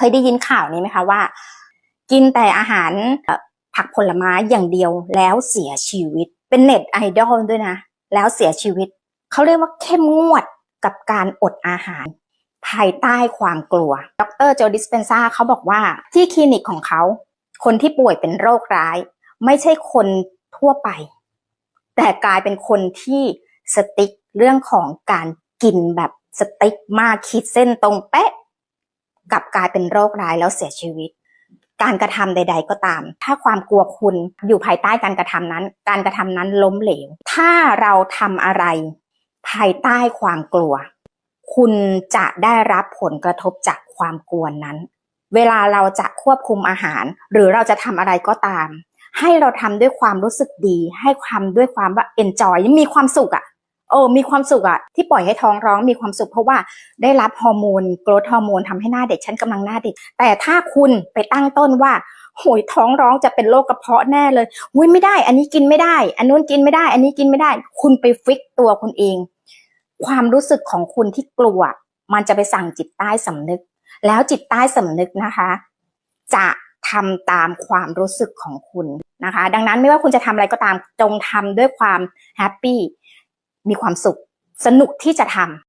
เคยได้ยินข่าวนี้ไหมคะว่า กินแต่อาหารผักผลไม้อย่างเดียวแล้วเสียชีวิต เป็นเน็ตไอดอลด้วยนะ แล้วเสียชีวิต เขาเรียกว่าเข้มงวดกับการอดอาหาร ภายใต้ความกลัว ดรโจดิสเปนซาเขาบอกว่าที่คลินิกของเขา คนที่ป่วยเป็นโรคร้าย ไม่ใช่คนทั่วไป แต่กลายเป็นคนที่สติ๊กเรื่องของการกินแบบสติ๊กมากขีดเส้นตรงเป๊ะ กลับกลายเป็นโรคร้ายแล้วเสียชีวิต การกระทำใด ๆ ก็ตาม ถ้าความกลัวคุณอยู่ภายใต้การกระทำนั้น การกระทำนั้นล้มเหลว ถ้าเราทำอะไร ภายใต้ความกลัว คุณจะได้รับผลกระทบจากความกลัวนั้น เวลาเราจะควบคุมอาหาร หรือเราจะทำอะไรก็ตาม ให้เราทำด้วยความรู้สึกดี ให้ความด้วยความว่า enjoy มีความสุขอะ เออมีความสุขอะที่ปล่อยให้ท้องร้องมีความสุขเพราะว่าได้รับฮอร์โมนโกรทฮอร์โมนทำให้หน้าเด็กฉันกำลังหน้าเด็ก แต่ถ้าคุณไปตั้งต้นว่าโหยท้องร้องจะเป็นโรคกระเพาะแน่เลยหุยไม่ได้ อันนี้กินไม่ได้ อันนู้นกินไม่ได้ อันนี้กินไม่ได้ คุณไปฟิกตัวคุณเอง ความรู้สึกของคุณที่กลัว มันจะไปสั่งจิตใต้สำนึก แล้วจิตใต้สำนึกนะคะ จะทำตามความรู้สึกของคุณนะคะ ดังนั้นไม่ว่าคุณจะทำอะไรก็ตามจงทำด้วยความแฮปปี้ มีความสุข สนุกที่จะทำ